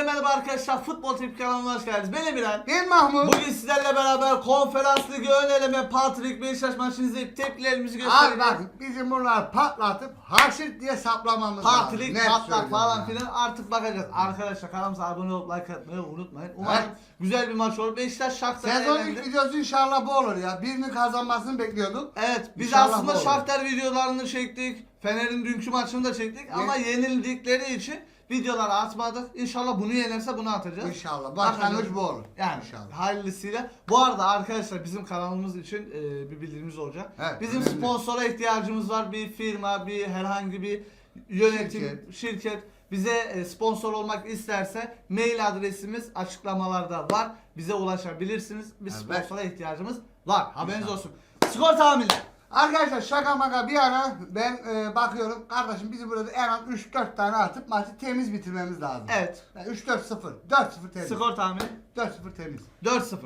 Hepinize merhaba arkadaşlar. Futbol Tip kanalına hoş geldiniz. Ben Emirhan. Ben Mahmut. Bugün sizlerle beraber konferans ligi ön eleme Patrick Beşiktaş maçını izleyip tepkilerimizi Abi göstereceğiz. bak bizim bunlar patlatıp haşırt diye saplamamız lazım. Patrick Net patlak falan filan artık bakacağız. Arkadaşlar kanalımıza abone olup like atmayı unutmayın. Umarım Evet. güzel bir maç olur. Beşiktaş Shakhtar'a Sezon elendi. ilk videosu inşallah bu olur ya. Birinin kazanmasını bekliyorduk. Evet biz İnşallah aslında bu olur. Shakhtar videolarını çektik. Fener'in dünkü maçını da çektik ama yenildikleri için videoları atmadık. İnşallah bunu yenerse bunu atacağız. İnşallah. Başlangıç Bakacağız. bu olur. Yani İnşallah. hayırlısıyla. Bu arada arkadaşlar bizim kanalımız için e, bir bildirimiz olacak. Evet, bizim önemli. sponsora ihtiyacımız var. Bir firma, bir herhangi bir yönetim, şirket, Şirket. bize e, sponsor olmak isterse mail adresimiz açıklamalarda var. Bize ulaşabilirsiniz. Bir Evet. sponsora ihtiyacımız var. Haberiniz olsun. Skor tahmini. Arkadaşlar şaka maka bir ara ben e, bakıyorum kardeşim bizi burada en az 3-4 tane atıp maçı temiz bitirmemiz lazım. Evet. Yani 3-4-0. 4-0 temiz. Skor tahmini 4-0 temiz. 4-0.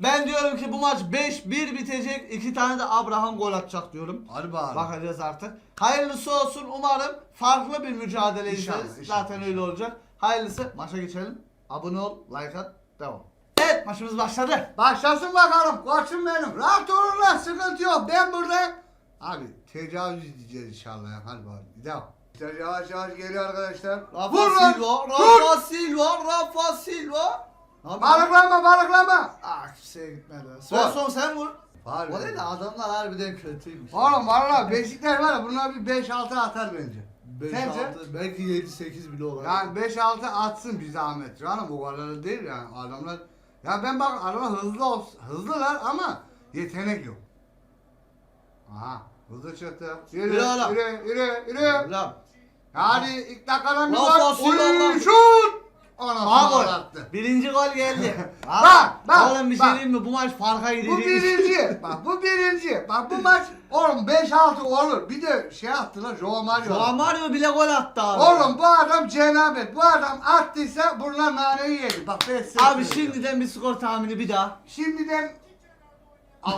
Ben diyorum ki bu maç 5-1 bitecek. İki tane de Abraham gol atacak diyorum. Hadi bakalım. Bakacağız artık. Hayırlısı olsun umarım farklı bir mücadele izleriz. Zaten inşallah. öyle olacak. Hayırlısı maça geçelim. Abone ol, like at, devam. Evet maçımız başladı. Başlasın bakalım. Koçum benim. Rahat olun lan. Sıkıntı yok. Ben buradayım. Abi tecavüz edeceğiz inşallah ya. Hadi bakalım. Devam. İşte yavaş yavaş geliyor arkadaşlar. Rafa Vur lan. Silva. Rafa Silva, Rafa Silva. Abi, Balıklama balıklama. Ah kimseye gitmedi. Svensson sen vur. Var O değil de adamlar harbiden kötüymüş. Oğlum valla Beşiktaş var ya bunlar bir 5-6 atar bence. 5, Sence? 6, belki 7, 8 bile olabilir. Yani 5-6 atsın bir zahmet. Canım bu kadar değil yani adamlar. Ya ben bak adamlar hızlı olsun, hızlılar ama yetenek yok. Aha hızlı çıktı. Yürü Yürü oğlum. yürü yürü yürü. Ulan. Hadi ilk dakikadan bir Oy, Rafa. şut. Gol. attı. Birinci gol geldi. Bak, bak, Oğlum bir şey bak. diyeyim mi? Bu maç farka gidecek. Bu birinci. bak bu birinci. Bak bu maç oğlum 5-6 olur. Bir de şey attılar Joao Mario. Joao Mario bile gol attı abi. Oğlum bu adam cenabet. Bu adam attıysa bunlar naneyi yedi. Bak ben size Abi söylüyorum. şimdiden bir skor tahmini bir daha. Şimdiden 6-0.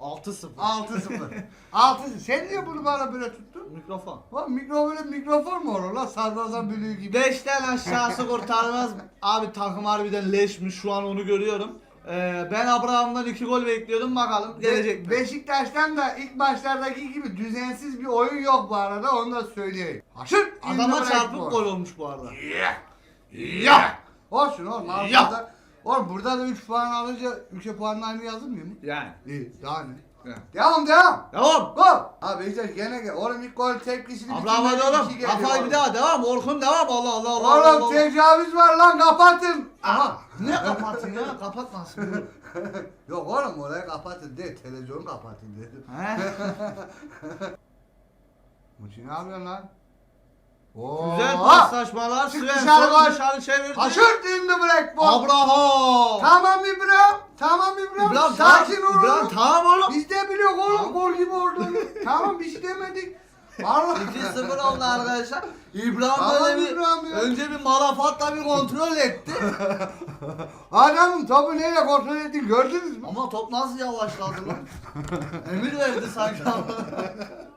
6-0. 6-0. 6 Sen niye bunu bana böyle tuttun? Mikrofon. Lan mikro böyle mikrofon mu olur lan? Sarmazan bülüğü gibi. 5'ten aşağısı kurtarmaz. Abi takım harbiden leşmiş şu an onu görüyorum. Ee, ben Abraham'dan 2 gol bekliyordum bakalım gelecek mi? Beşiktaş'tan da ilk maçlardaki gibi düzensiz bir oyun yok bu arada onu da söyleyeyim. Haşır! Adama çarpıp gol olmuş bu arada. Ya! Olsun oğlum. Ya! Oğlum burada da 3 puan alınca 3'e puanla aynı yazılmıyor mu? Yani. İyi daha ne? Devam devam. Devam. Gol. Abi Beşiktaş gene gel. Oğlum ilk gol tepkisini Abraham hadi oğlum. Kafayı bir daha devam. Orkun devam. Allah Allah Allah. Allah, Oğlum Allah. tecavüz var lan kapatın. Aha. Ne kapatın ya? Kapatmasın. Yok oğlum orayı kapatın de televizyonu kapatın dedim. He? Muçi ne yapıyorsun lan? Oo. Güzel paslaşmalar. Çık Svensson dışarı gol. dışarı çevirdi. Haşır in the black ball. Abraham. Tamam İbrahim. Tamam İbrahim. İbrahim Sakin ol. İbrahim tamam oğlum. Biz de biliyoruz oğlum gol gibi olduğunu. tamam şey demedik. Vallahi. 2-0 oldu arkadaşlar. İbrahim Tamam böyle bir İbrahim ya. önce bir malafatla bir kontrol etti. Adamın topu neyle kontrol ettiğini gördünüz mü? Ama top nasıl yavaşladı lan? Emir verdi sanki.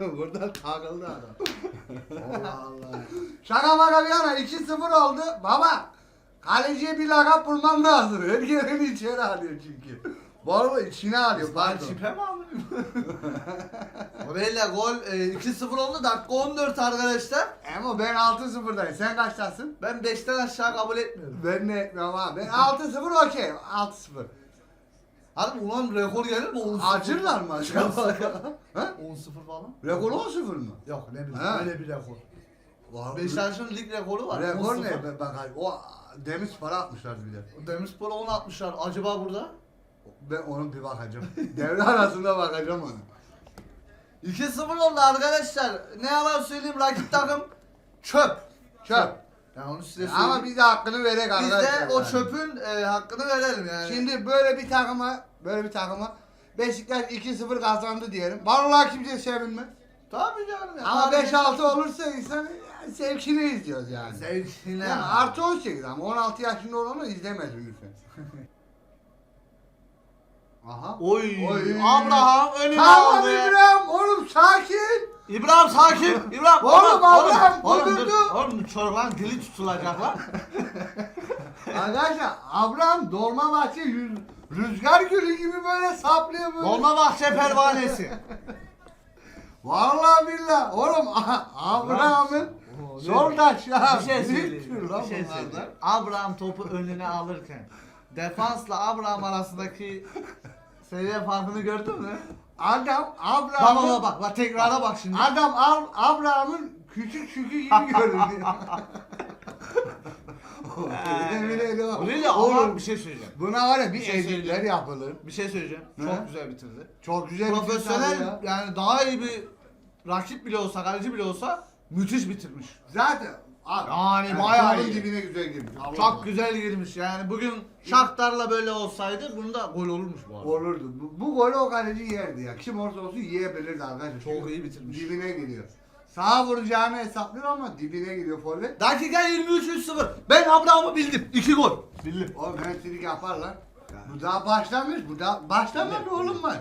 Buradan takıldı adam. Allah Allah. Şaka maka bir yana 2-0 oldu. Baba kaleciye bir lakap bulmam lazım. Her yerini içeri alıyor çünkü. Bu arada içine alıyor pardon. şipe mi alayım? Orayla gol e, 2-0 oldu dakika 14 arkadaşlar. Ama ben 6-0'dayım. Sen kaçtasın? Ben 5'ten aşağı kabul etmiyorum. Ben ne etmiyorum abi. Ben 6-0 okey. 6-0. Harbi ulan rekor gelir mi? 10-0. Acırlar mı acaba? ha? 10-0 falan. Rekor 10-0 mı? Yok ne bileyim Ha. öyle bir rekor. Var. Beşiktaş'ın lig rekoru var. Rekor 10-0. ne? Bak o demir para atmışlar bir de. Demirspor'a 10 atmışlar. Acaba burada? Ben onun bir bakacağım. Devre arasında bakacağım ona. 2-0 oldu arkadaşlar. Ne yalan söyleyeyim rakip takım çöp. Çöp. Yani onu size söyleyeyim. Ama biz de hakkını verek Biz arkadaşlar. de o yani. çöpün e, hakkını verelim yani. Şimdi böyle bir takıma, böyle bir takıma Beşiktaş 2-0 kazandı diyelim. Vallahi kimse sevinmez. Tabii canım. ya. Ama Abi- 5-6 olursa insan zevkini izliyoruz yani. Zevkine. Yani artı 18 ama 16 yaşında olanı izlemez lütfen. Aha. Oy. Oy. Abraham önüne Tamam aldı. İbrahim oğlum sakin. İbrahim sakin. İbrahim. Oğlum, Abraham, Oğlum dur. Oğlum bu çorbanın dili tutulacak lan. Arkadaşlar Abraham Dolmabahçe yüz, rüzgar gülü gibi böyle saplıyor böyle. Dolmabahçe pervanesi. Vallahi billahi oğlum Abraham'ın sol taş ya. Bir şey söyleyeyim. Bir şey söyleyeyim. Abraham topu önüne alırken defansla Abraham arasındaki seviye farkını gördün mü? Adam Bak Abraham'ın bak bak, bak tekrara bak şimdi. Adam Ab- Abraham'ın küçük şükü gibi görünüyor. Yemin ediyorum. Öyle ama Oğlum, bir şey söyleyeceğim. Buna var ya bir Bir şey editler söyleyeceğim. yapılır. Bir şey söyleyeceğim. Ne? Çok güzel bitirdi. Çok güzel bir Profesyonel ya. yani daha iyi bir rakip bile olsa, kaleci bile olsa müthiş bitirmiş. Zaten abi, Yani bayağı sonun iyi. dibine güzel girmiş. Allah Çok Allah. güzel girmiş yani bugün Shakhtar'la böyle olsaydı bunda gol olurmuş bu arada. Olurdu. Bu, bu golü o kaleci yerdi ya. Kim olursa olsun yiyebilirdi arkadaşlar. Çok Çünkü iyi bitirmiş. Dibine gidiyor. Sağa vuracağını hesaplıyor ama dibine gidiyor forvet. Dakika 23 3-0. Ben Abraham'ı bildim. 2 gol. Bildim. O mühendislik yaparlar. Bu daha başlamış. Bu daha başlamadı oğlum maç.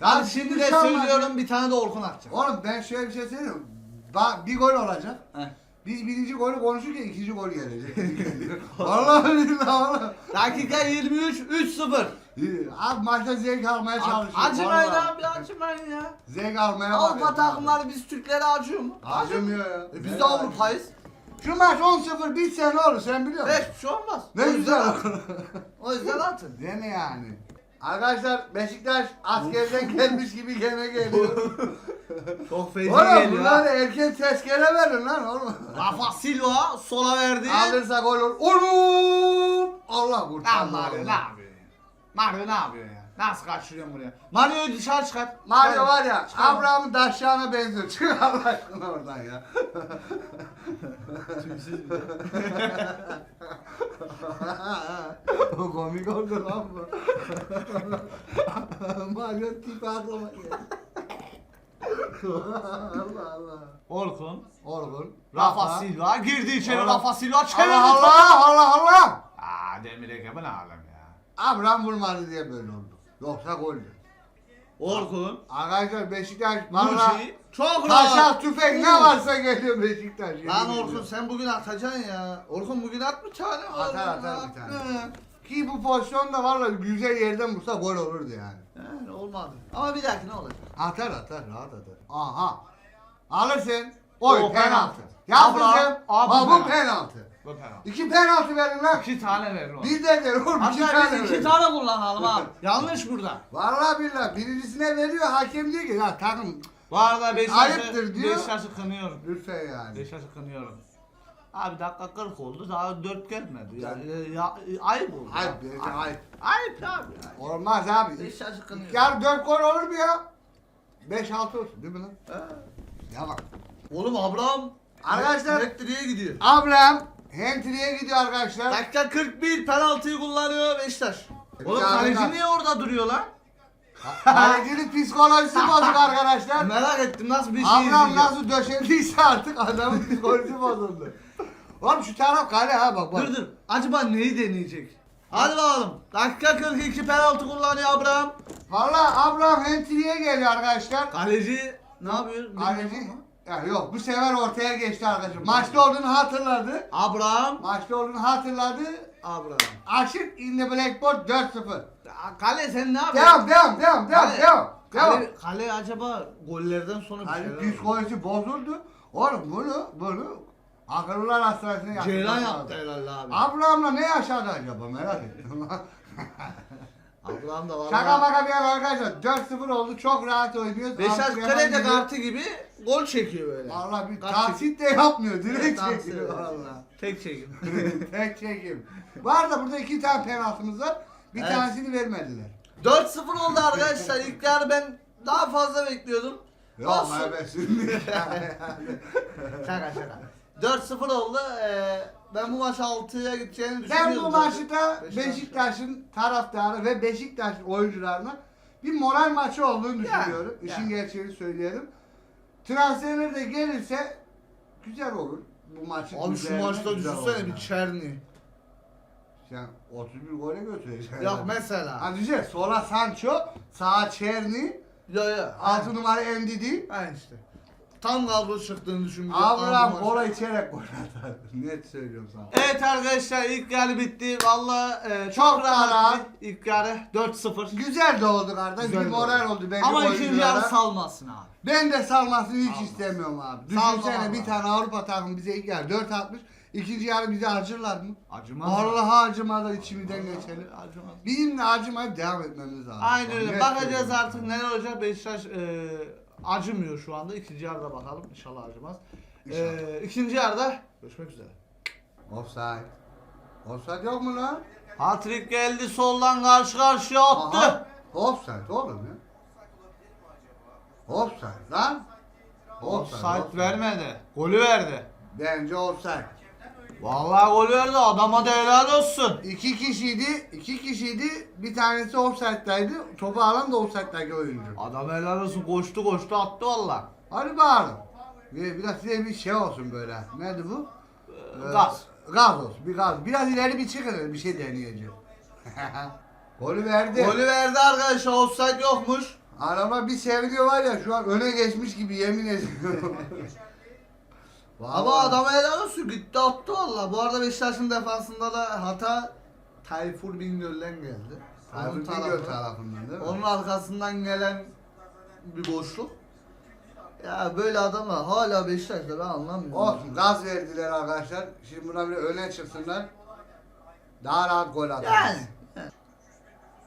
Daha Abi şimdi de şey söylüyorum bir tane de Orkun atacak. Oğlum ben şöyle bir şey söyleyeyim. Ba- bir gol olacak. Heh. Biz birinci golü konuşurken ikinci gol gelecek. Vallahi billahi oğlum. Dakika 23 3-0. İyi. Abi maçta zevk almaya çalışıyor. Acımayın vallahi. abi acımayın ya. Zevk almaya Avrupa takımları biz Türklere acıyor mu? Acımıyor ya. E biz de Avrupa'yız. Şu maç 10-0 bitse ne olur sen biliyor musun? Hiçbir şey olmaz. Ne O yüzden güzel. O yüzden atın. Değil mi yani? Arkadaşlar Beşiktaş askerden gelmiş gibi gene geliyor. Çok feci oğlum geliyor. bunlar ha. erken tezkere verin lan oğlum. Rafa Silva sola verdi. Alırsa gol olur. Oğlum! Allah Lan kurtar. Mario ne yapıyor ya? Mario ne yapıyor ya? Nasıl kaçırıyorsun buraya? Mario'yu dışarı çıkart. Mario Çıkar. var ya Çıkar. Abraham'ın daşşağına benziyor. Çık Allah aşkına oradan ya. o komik oldu lan bu. Mario tipi aklıma geldi. Allah Allah. Orkun. Orgun. Rafa Silva girdi içeri Allah. Rafa Silva çevirdi. Allah Allah Allah Allah. Aa Demir Egemen alem ya. Abraham vurmadı diye böyle oldu. Yoksa goldü. Orkun. Arkadaşlar Beşiktaş valla Muçi. Çok taşa rahat. tüfek ne varsa geliyor Beşiktaş. Lan. Orkun sen bugün atacaksın ya. Orkun bugün at bir tane. Atar, atar bir tane. Ki bu pozisyonda valla güzel yerden vursa gol olurdu yani. Yani olmadı. Ama bir dahaki ne olacak? Atar atar rahat atar. Aha. Alırsın. Oy O penaltı. penaltı. Sen. abi Ha bu penaltı. Bu penaltı. İki penaltı verin lan. İki tane verir o. Bir de verin oğlum iki Hatta tane biz iki verin. tane kullanalım abi. Yanlış burada. Vallahi billahi birincisine veriyor hakem diyor ki ya takım Bu arada Beşiktaş'ı Ayıptır diyor. Beşiktaş'ı kınıyorum. lütfen yani. Beşiktaş'ı kınıyorum. Abi dakika 40 oldu daha 4 gelmedi. Yani, ya, ya, ayıp oldu. Ayıp, ya. ayıp. Ayıp abi. ya. Olmaz abi. Beşiktaş'ı kınıyorum. Yarın dört gol olur mu ya? Beş altı olsun değil mi lan? He. Ya bak. Oğlum Abraham Arkadaşlar- elektriğe gidiyor. Abraham Hentri'ye gidiyor arkadaşlar. Dakika 41 penaltıyı kullanıyor Beşiktaş. Oğlum kaleci niye orada duruyor lan? Kalecinin psikolojisi bozuk arkadaşlar. Merak ettim nasıl bir şey izleyeceğim. nasıl döşendiyse artık adamın psikolojisi bozuldu. Oğlum şu taraf kale ha bak bak. Dur dur. Acaba neyi deneyecek? Hadi bakalım. Dakika 42 penaltı kullanıyor Abraham. Valla Abraham Hentri'ye geliyor arkadaşlar. Kaleci ne yapıyor? Bilmiyorum Kaleci ama. Ya yok bu sefer ortaya geçti arkadaşlar. Maçta olduğunu hatırladı. Abraham. Maçta olduğunu hatırladı. Abraham. Aşık in the blackboard 4-0. Ya Kale sen ne yapıyorsun? Devam devam devam devam Kale- devam. Devam. Kale, kale acaba gollerden sonra bir Hani şeyler oldu. psikolojisi bozuldu. Oğlum bunu bunu akıllılar hastanesine yaptı. Ceylan yaptı herhalde abi. Abraham'la ne yaşadı acaba merak ettim. Da var. Şaka maka bir yana arkadaşlar 4-0 oldu çok rahat oynuyoruz. Beşiktaş Artık hemen kartı gibi gol çekiyor böyle. Valla bir taksit de yapmıyor direkt Taksit, çekiyor valla. Tek çekim. Tek çekim. Var da burada iki tane penaltımız var. Bir Evet. tanesini vermediler. 4-0 oldu arkadaşlar. İlk yarı ben daha fazla bekliyordum. Yok Olsun. Şaka şaka. 4-0 oldu. Ee, ben bu maç 6'ya gideceğini Ben düşünüyordum. bu maçta Beşiktaş- Beşiktaş'ın taraftarı ve Beşiktaş oyuncularına bir moral maçı olduğunu düşünüyorum. yani. İşin gerçeğini söyleyelim. Transferler de gelirse güzel olur. Bu maçın Abi şu üzerine maçta güzel düşünsene olur bir. Çerni. Sen 31 gole götüreceksin. Yok mesela. Ha düşün. Sola Sancho, sağa Çerni, Ya ya. 6 numara Ndidi. Aynen işte. Tam kadro çıktığını düşündüm. Abraham Aldım kola içerek gol atar. Net söylüyorum sana. Evet arkadaşlar ilk yarı bitti. Valla e, çok, rahat. rahat. bir İlk yarı 4-0. Güzel de oldu kardeş. Güzel bir de moral oldu. bence Ama ikinci oyunculara. yarı salmasın abi. Ben de salmasını hiç istemiyorum abi. Salma Düşünsene vallahi. bir tane Avrupa takımı bize ilk yarı 4 atmış. İkinci yarı bize acırlar mı? Acımaz. Vallahi acımadan içimizden geçelim. Acımaz. Bizim de acımayıp devam etmemiz lazım. Aynen öyle. Net Bakacağız söylüyorum. artık neler olacak. Beşiktaş e, acımıyor şu anda. İkinci yarıda bakalım. İnşallah acımaz. E, ikinci yarıda görüşmek üzere. Offside. Offside yok mu lan? Hatrik geldi soldan karşı karşıya attı. Aha. Offside oğlum ya. Offside lan. Offside vermedi. Golü verdi. Bence offside. Vallahi golü verdi. Adama da helal olsun. İki kişiydi, iki kişiydi. Bir tanesi offside'daydı. Topu alan da offside'daki oyuncu. Adam helal olsun. Koştu koştu attı valla. Hadi bağırın. Bir, biraz size bir şey olsun böyle. Neydi bu? Ee, Gaz. Gaz olsun. Bir gaz. Biraz ileri bir çıkın. Bir şey deneyeceğim. Golü verdi. Golü verdi arkadaşlar. Offside yokmuş. Araba bir seviniyor var ya şu an öne geçmiş gibi yemin ediyorum. Ama adama helal olsun. Gitti attı valla. Bu arada Beşiktaş'ın defansında da hata Tayfur Bingöl'den geldi. Tayfur Onun Bingöl tarafı- tarafından değil mi? Onun arkasından gelen bir boşluk. Ya böyle adamlar hala Beşiktaş'ta ben anlamıyorum. Olsun gaz verdiler arkadaşlar. Şimdi buna bir öne çıksınlar. Daha rahat gol atar. Yani.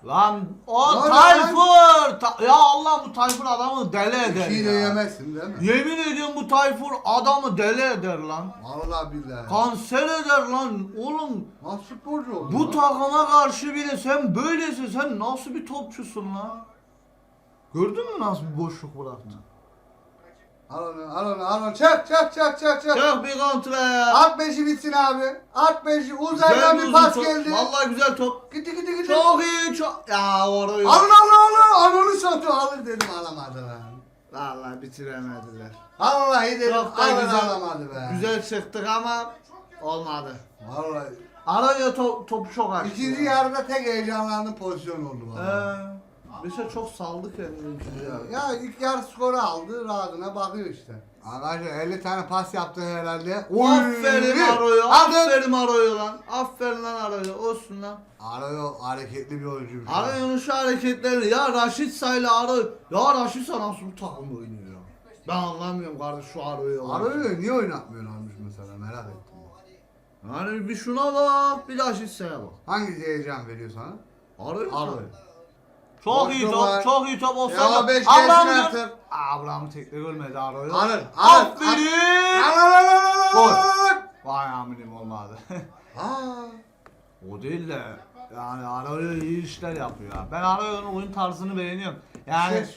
Lan o Lan Tayfur! Ta- ya Allah bu Tayfur adamı deli eder İkiyi de ya. yemezsin değil mi? Yemin ediyorum bu Tayfur adamı deli eder lan. Vallahi billahi. Kanser eder lan. Oğlum Nasıl sporcu oldu? bu lan? takıma karşı bile sen böylesin. Sen nasıl bir topçusun lan? Gördün mü nasıl bir boşluk bıraktı? Al onu, al onu, al onu. Çak, çak, çak, çak, çak. Çok bir kontra ya. At beşi bitsin abi. At beşi. Uzaydan bir pas top. geldi. Vallahi güzel top. Gitti, gitti, gitti. Çok iyi çok. Ya orayı. Alın, alın, alın. Al onu satıyor. Alır dedim alamadı lan. Vallahi bitiremediler. Vallahi dedim Çok da alın güzel. alamadı be. Güzel çıktık ama olmadı. Vallahi. Araya top, topu çok açtı. İkinci ya. yarıda tek heyecanlandığım pozisyon oldu bana. Ee, Beşiktaş çok saldı kendini yarı. Ya ilk yarı skoru aldı, rahatına bakıyor işte. Arkadaşlar 50 tane pas yaptı herhalde. Aferin Oy! Aro'ya. Aldım. Aferin Aro'ya lan. Aferin lan Aro'ya. Olsun lan. Arıyor hareketli bir oyuncuymuş. Aro'nun şu hareketleri. Ya Raşit Say'la Aro. Ya Raşit Say nasıl bu takım oynuyor ya? Ben anlamıyorum kardeş şu Aro'yu. Arıyor niye oynatmıyorlarmış mesela merak ettim. Yani bir şuna bak. Bir Raşit Say'a bak. Hangisi heyecan veriyor sana? Arıyor. Arıyor. Çok iyi top, çok iyi top olsa. Ya beş Abraham gelsin gör- artık. Abraham tekrar görmedi Aro'yu. Alır, alır. Aferin. Al al al al al, Gol. Vay aminim olmadı. Aa. o değil de yani Aro'yu iyi işler yapıyor ya. Ben Aro'nun oyun tarzını beğeniyorum. Yani Şey-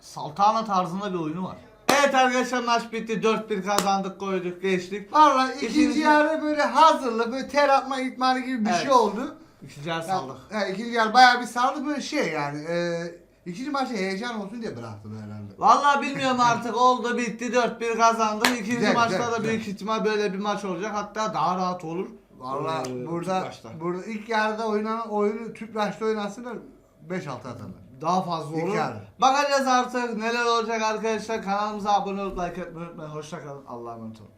Saltana tarzında bir oyunu var. Evet arkadaşlar maç bitti. 4-1 kazandık, koyduk, geçtik. Valla ikinci İkinci- yarı böyle hazırlık, böyle ter atma ihtimali gibi bir Evet. şey oldu. İkinci yarı Ya, saldık. he, ikinci yarı bayağı bir saldı böyle şey yani. E, ikinci maçta heyecan olsun diye bıraktım herhalde. Vallahi bilmiyorum artık oldu bitti 4-1 kazandık. İkinci Güzel, maçta güzel, da güzel. büyük ihtimal böyle bir maç olacak. Hatta daha rahat olur. Valla Ee, burada Tüpraş'ta. burada ilk yarıda oynanan oyunu Tüpraş'ta oynasınlar 5-6 atarlar. Daha fazla İlk olur. yarı. Bakacağız artık neler olacak arkadaşlar. Kanalımıza abone olup like etmeyi unutmayın. Hoşçakalın. Allah'a emanet olun.